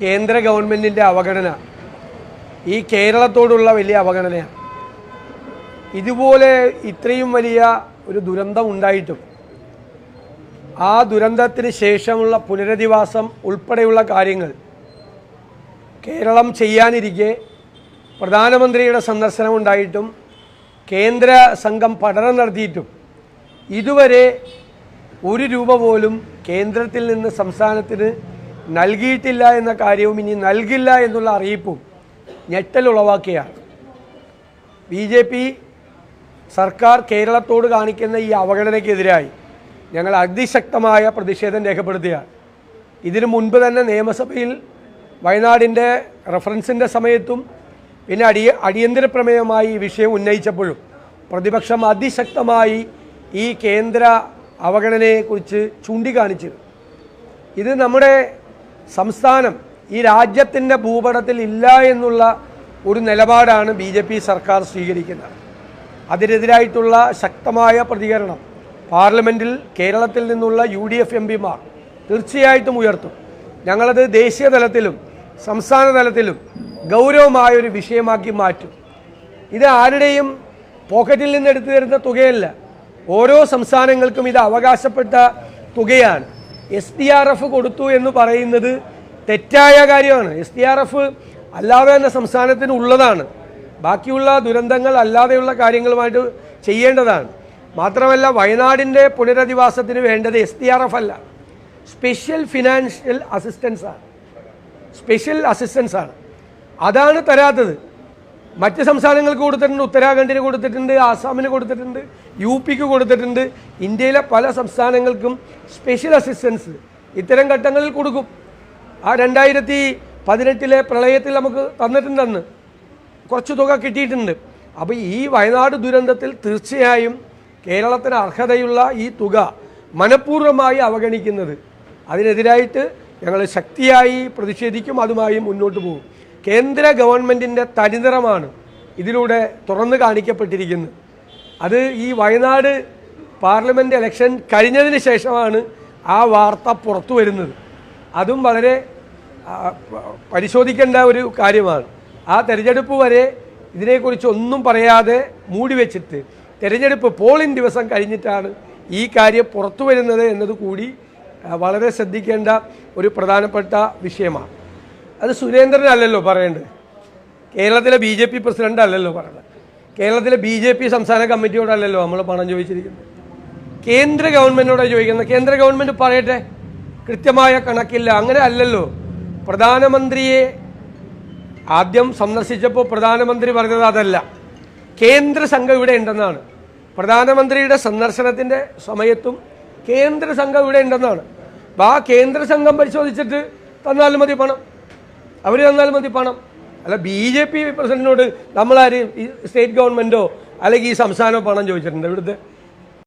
കേന്ദ്ര ഗവൺമെന്റിന്റെ അവഗണന. ഈ കേരളത്തോടുള്ള വലിയ അവഗണനയാണ്. ഇതുപോലെ ഇത്രയും വലിയ ഒരു ദുരന്തം ഉണ്ടായിട്ടും ആ ദുരന്തത്തിന് ശേഷമുള്ള പുനരധിവാസം ഉൾപ്പെടെയുള്ള കാര്യങ്ങൾ കേരളം ചെയ്യാനിരിക്കെ പ്രധാനമന്ത്രിയുടെ സന്ദർശനം ഉണ്ടായിട്ടും കേന്ദ്ര സംഘം പഠനം നടത്തിയിട്ടും ഇതുവരെ ഒരു രൂപ പോലും കേന്ദ്രത്തിൽ നിന്ന് സംസ്ഥാനത്തിന് നൽകിയിട്ടില്ല എന്ന കാര്യവും ഇനി നൽകില്ല എന്നുള്ള അറിയിപ്പും ഞെട്ടലുളവാക്കിയാണ് ബി ജെ പി സർക്കാർ കേരളത്തോട് കാണിക്കുന്ന ഈ അവഗണനയ്ക്കെതിരായി ഞങ്ങൾ അതിശക്തമായ പ്രതിഷേധം രേഖപ്പെടുത്തുകയാണ്. ഇതിനു മുൻപ് തന്നെ നിയമസഭയിൽ വയനാടിന്റെ റഫറൻസിന്റെ സമയത്തും പിന്നെ അടിയ അടിയന്തര പ്രമേയമായി ഈ വിഷയം ഉന്നയിച്ചപ്പോഴും പ്രതിപക്ഷം അതിശക്തമായി ഈ കേന്ദ്ര അവഗണനയെക്കുറിച്ച് ചൂണ്ടിക്കാണിച്ചിരുന്നു. ഇത് നമ്മുടെ സംസ്ഥാനം ഈ രാജ്യത്തിന്റെ ഭൂപടത്തിൽ ഇല്ല എന്നുള്ള ഒരു നിലപാടാണ് ബി ജെ പി സർക്കാർ സ്വീകരിക്കുന്നത്. അതിനെതിരായിട്ടുള്ള ശക്തമായ പ്രതികരണം പാർലമെന്റിൽ കേരളത്തിൽ നിന്നുള്ള യു ഡി എഫ് എം പിമാർ തീർച്ചയായിട്ടും ഉയർത്തും. ഞങ്ങളത് ദേശീയ തലത്തിലും സംസ്ഥാന തലത്തിലും ഗൗരവമായ ഒരു വിഷയമാക്കി മാറ്റും. ഇത് ആരുടെയും പോക്കറ്റിൽ നിന്ന് എടുത്തു തരുന്ന തുകയല്ല. ഓരോ സംസ്ഥാനങ്ങൾക്കും ഇത് അവകാശപ്പെട്ട തുകയാണ്. എസ് ഡി ആർ എഫ് കൊടുത്തു എന്ന് പറയുന്നത് തെറ്റായ കാര്യമാണ്. എസ് ഡി ആർ എഫ് അല്ലാതെ തന്നെ സംസ്ഥാനത്തിന് ഉള്ളതാണ്. ബാക്കിയുള്ള ദുരന്തങ്ങൾ അല്ലാതെയുള്ള കാര്യങ്ങളുമായിട്ട് ചെയ്യേണ്ടതാണ്. മാത്രമല്ല വയനാടിന്റെ പുനരധിവാസത്തിന് വേണ്ടത് എസ് ഡി ആർ എഫ് അല്ല. സ്പെഷ്യൽ ഫിനാൻഷ്യൽ അസിസ്റ്റൻസ് ആണ്. സ്പെഷ്യൽ അസിസ്റ്റൻസ് ആണ്. അതാണ് തരാത്തത്. മറ്റ് സംസ്ഥാനങ്ങൾക്ക് കൊടുത്തിട്ടുണ്ട് ഉത്തരാഖണ്ഡിന് കൊടുത്തിട്ടുണ്ട് ആസാമിന് കൊടുത്തിട്ടുണ്ട് യു പിക്ക് കൊടുത്തിട്ടുണ്ട്. ഇന്ത്യയിലെ പല സംസ്ഥാനങ്ങൾക്കും സ്പെഷ്യൽ അസിസ്റ്റൻസ് ഇത്തരം ഘട്ടങ്ങളിൽ കൊടുക്കും. ആ രണ്ടായിരത്തി പതിനെട്ടിലെ പ്രളയത്തിൽ നമുക്ക് തന്നിട്ടുണ്ടെന്ന് കുറച്ച് തുക കിട്ടിയിട്ടുണ്ട്. അപ്പോൾ ഈ വയനാട് ദുരന്തത്തിൽ തീർച്ചയായും കേരളത്തിന് അർഹതയുള്ള ഈ തുക മനഃപൂർവമായി അവഗണിക്കുന്നത്. അതിനെതിരായിട്ട് ഞങ്ങൾ ശക്തിയായി പ്രതിഷേധിക്കും അതുമായി മുന്നോട്ട് പോകും. കേന്ദ്ര ഗവൺമെന്റിന്റെ തനിനിറമാണ് ഇതിലൂടെ തുറന്നു കാണിക്കപ്പെട്ടിരിക്കുന്നത്. അത് ഈ വയനാട് പാർലമെന്റ് ഇലക്ഷൻ കഴിഞ്ഞതിന് ശേഷമാണ് ആ വാർത്ത പുറത്തു വരുന്നത്. അതും വളരെ പരിശോധിക്കേണ്ട ഒരു കാര്യമാണ്. ആ തെരഞ്ഞെടുപ്പ് വരെ ഇതിനെക്കുറിച്ച് ഒന്നും പറയാതെ മൂടി വെച്ചിട്ട് തെരഞ്ഞെടുപ്പ് പോളിംഗ് ദിവസം കഴിഞ്ഞിട്ടാണ് ഈ കാര്യം പുറത്തു വരുന്നത് എന്നത് കൂടി വളരെ ശ്രദ്ധിക്കേണ്ട ഒരു പ്രധാനപ്പെട്ട വിഷയമാണ്. അത് സുരേന്ദ്രനല്ലല്ലോ പറയേണ്ടത്. കേരളത്തിലെ ബി ജെ പി പ്രസിഡന്റ് അല്ലല്ലോ പറയുന്നത് കേരളത്തിലെ ബി ജെ പി സംസ്ഥാന കമ്മിറ്റിയോടല്ലല്ലോ നമ്മൾ പണം ചോദിച്ചിരിക്കുന്നത്. കേന്ദ്ര ഗവൺമെന്റിനോട് ചോദിക്കുന്നത്. കേന്ദ്ര ഗവൺമെന്റ് പറയട്ടെ. കൃത്യമായ കണക്കില്ല. അങ്ങനെ അല്ലല്ലോ. പ്രധാനമന്ത്രിയെ ആദ്യം സന്ദർശിച്ചപ്പോൾ പ്രധാനമന്ത്രി പറഞ്ഞത് അതല്ല. കേന്ദ്ര സംഘം ഇവിടെ ഉണ്ടെന്നാണ്. പ്രധാനമന്ത്രിയുടെ സന്ദർശനത്തിന്റെ സമയത്തും കേന്ദ്ര സംഘം ഇവിടെ ഉണ്ടെന്നാണ്. അപ്പോൾ ആ കേന്ദ്ര സംഘം പരിശോധിച്ചിട്ട് തന്നാലും മതി പണം. അവർ തന്നാലും മതി പണം. അല്ല ബി ജെ പി പ്രസിഡന്റിനോട് നമ്മളാരും സ്റ്റേറ്റ് ഗവൺമെന്റോ അല്ലെങ്കിൽ ഈ സംസ്ഥാനമോ പണം ചോദിച്ചിട്ടുണ്ട് ഇവിടുത്തെ?